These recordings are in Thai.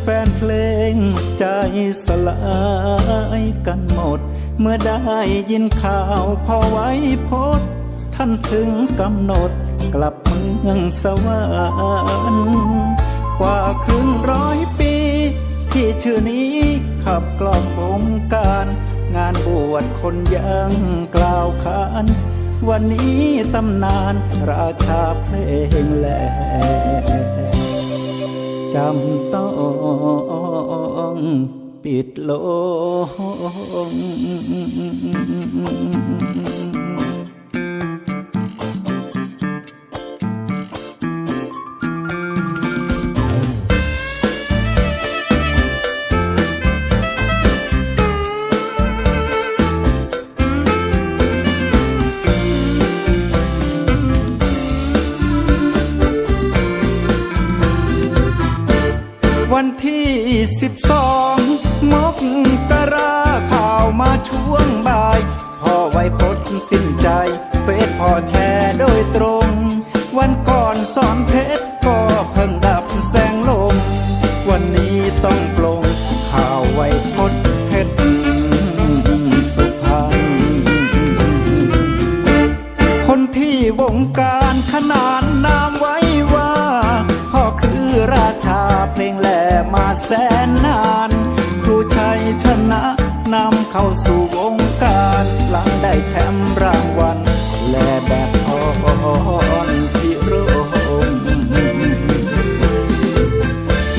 แฟนเพลงใจสลายกันหมด เมื่อได้ยินข่าวพอไว้พดท่านถึงกำหนดกลับเมืองสวรรค์กว่าครึ่งร้อยปี ที่ชื่อนี้ขับกล่อมวงการ งานบวชคนยังกล่าวขานวันนี้ตำนานราชาเพลงแหล จำต้องปิดลง วันที่สิบสองมก มาแสนนาน ครูชัยชนะนำเข้าสู่วงการหลังได้แชมป์รางวัลและแบบพรพิรม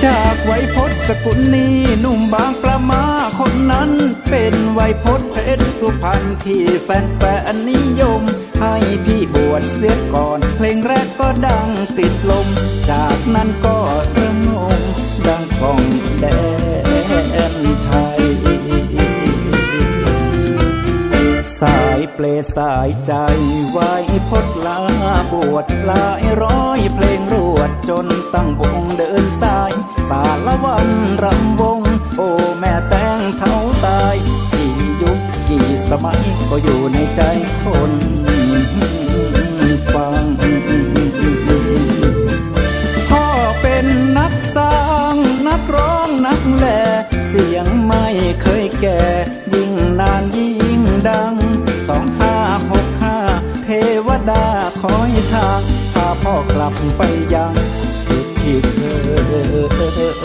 จากไวยพจน์สกุลนี้หนุ่มบางประมาคนนั้น เป็นไวยพจน์เพชรสุพรรณที่แฟนๆนิยม ให้พี่บวชเสียก่อน เพลงแรกก็ดังติดลม จากนั้นก็ริ่มงง ดังของแดนไทย สายเปลสายใจไว้พดลาบวชหลายร้อยเพลงรวดจนตั้งวงเดินสาย สารวันรำวง โอ้แม่แตงเท้าตาย กี่ยุคกี่สมัยก็อยู่ในใจคน กลับไปยังจุดที่เคย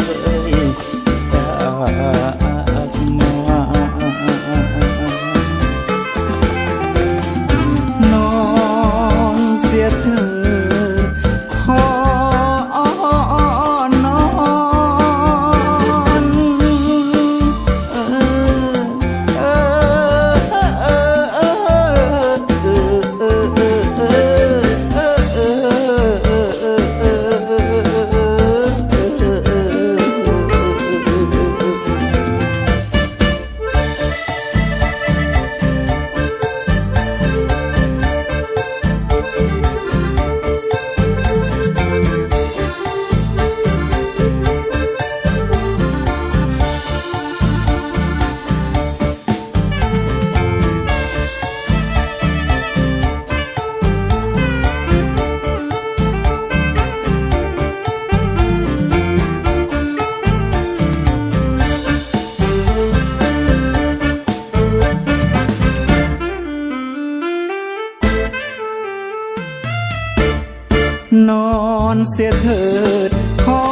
นอนเสียเถิด ขอ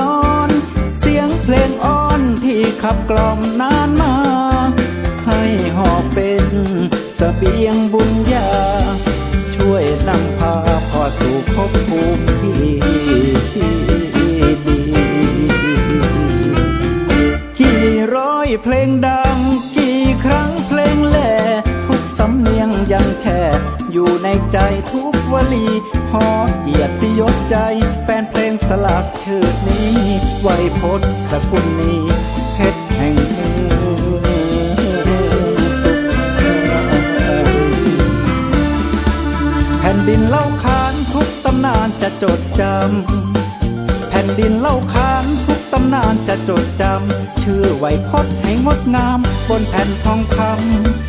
นอน เสียงเพลงอ้อนที่ขับกล่อมนานมา ให้หอบเป็นสเสบียงบุญญา ช่วยนำพาพ่อสู่ภพภูมิที่ดีกี่ร้อยเพลงดังกี่ครั้งำเนียงยังแช่ อยู่ในใจทุกวลีพอเกียรติยศใจ แฟนเพลงสลักชื่อนี้ไวยพจน์สกุลนี้เพชรแห่งเมืองสุพรรณแผ่นดินเล่าขานทุกตำนานจะจดจำแผ่นดินเล่าขานทุกตำนานจะจดจำ ชื่อไวยพจน์ให้งดงาม บนแผ่นทองคำ